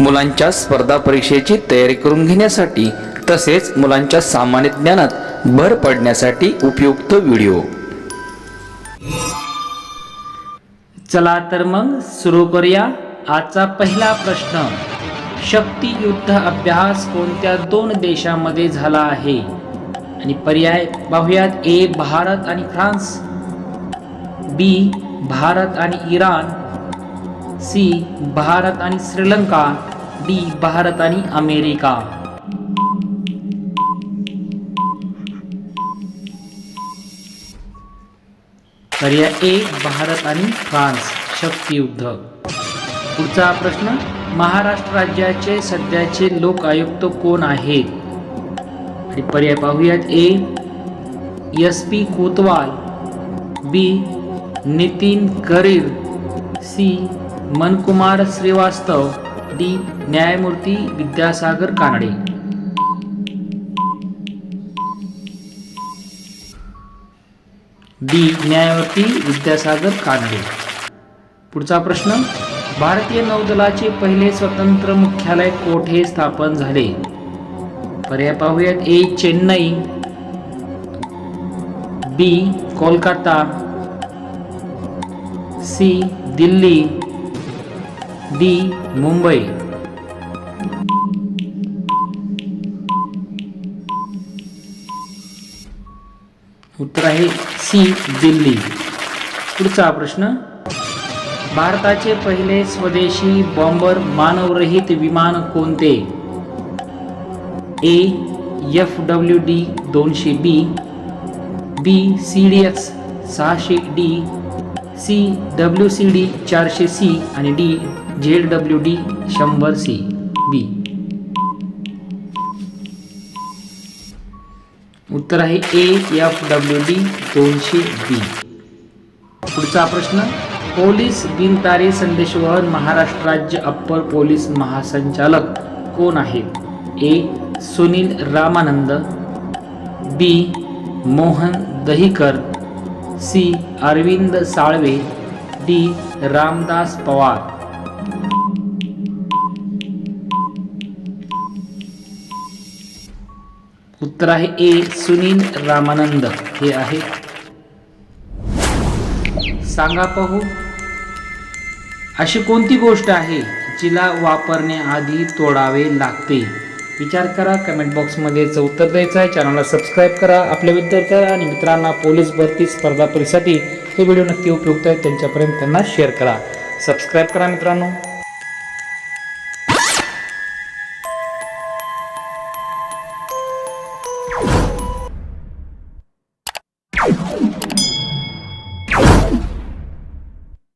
मुलांच्या स्पर्धा परीक्षेची तयारी करून घेण्यासाठी तसेच मुलांच्या सामान्य ज्ञानात भर पडण्यासाठी उपयुक्त व्हिडिओ. चला तर मग सुरू करूया आजचा पहिला प्रश्न. शक्ती युद्ध अभ्यास कोणत्या दोन देशामध्ये झाला आहे? आणि पर्याय पाहूयात ए भारत आणि फ्रान्स. बी भारत आणि इराण. सी भारत आणि श्रीलंका डी भारत आणि अमेरिका. पर्याय ए भारत आणि फ्रान्स शक्तियुद्ध. पुढचा प्रश्न महाराष्ट्र राज्याचे सध्याचे लोक आयुक्त कोण आहेत? आणि पर्याय पाहूयात A S P Kotwal B Nitin Karir C Mankumar Shrivastava D. न्यायमूर्ती विद्यासागर कानडे. डी. न्यायमूर्ती विद्यासागर कानडे. पुढचा प्रश्न भारतीय नौदलाचे पहिले स्वतंत्र मुख्यालय कोठे स्थापन झाले? पर्याय पाहूयात. A. Chennai. B. Kolkata. C. Delhi. D Mumbai. उत्तर आहे सी दिल्ली. पुढचा प्रश्न. भारताचे पहिले स्वदेशी बॉम्बर मानवरहित विमान कोणते? ए एफ डब्ल्यू डी दोनशे B B C D X सहाशे D C W C D चारशे सी आणि डी झेड डब्ल्यू डी शंभर सी बी. उत्तर आहे ए एफ डब्ल्यू डी दोनशे बी. पुढचा प्रश्न पोलीस बिनतारे संदेशवहन महाराष्ट्र राज्य अप्पर पोलीस महासंचालक कोण आहेत? A Sunil Ramanand B Mohan Dahikar C Arvind Salve D Ramdas Pawar. उत्तर आहे ए सुनील रामानंद. हे आहे. सांगा पाहू. अशी कोणती गोष्ट आहे जिला वापरण्याआधी तोडावे लागते? विचार करा. कमेंट बॉक्समध्ये उत्तर द्यायचं आहे. चॅनलला सबस्क्राईब करा. आपल्या विद्यार्थ्यांना आणि मित्रांना पोलीस भरती स्पर्धा परीक्षेसाठी हे व्हिडिओ नक्की उपयुक्त आहे. त्यांच्यापर्यंत त्यांना शेअर करा. सबस्क्राईब करा मित्रांनो.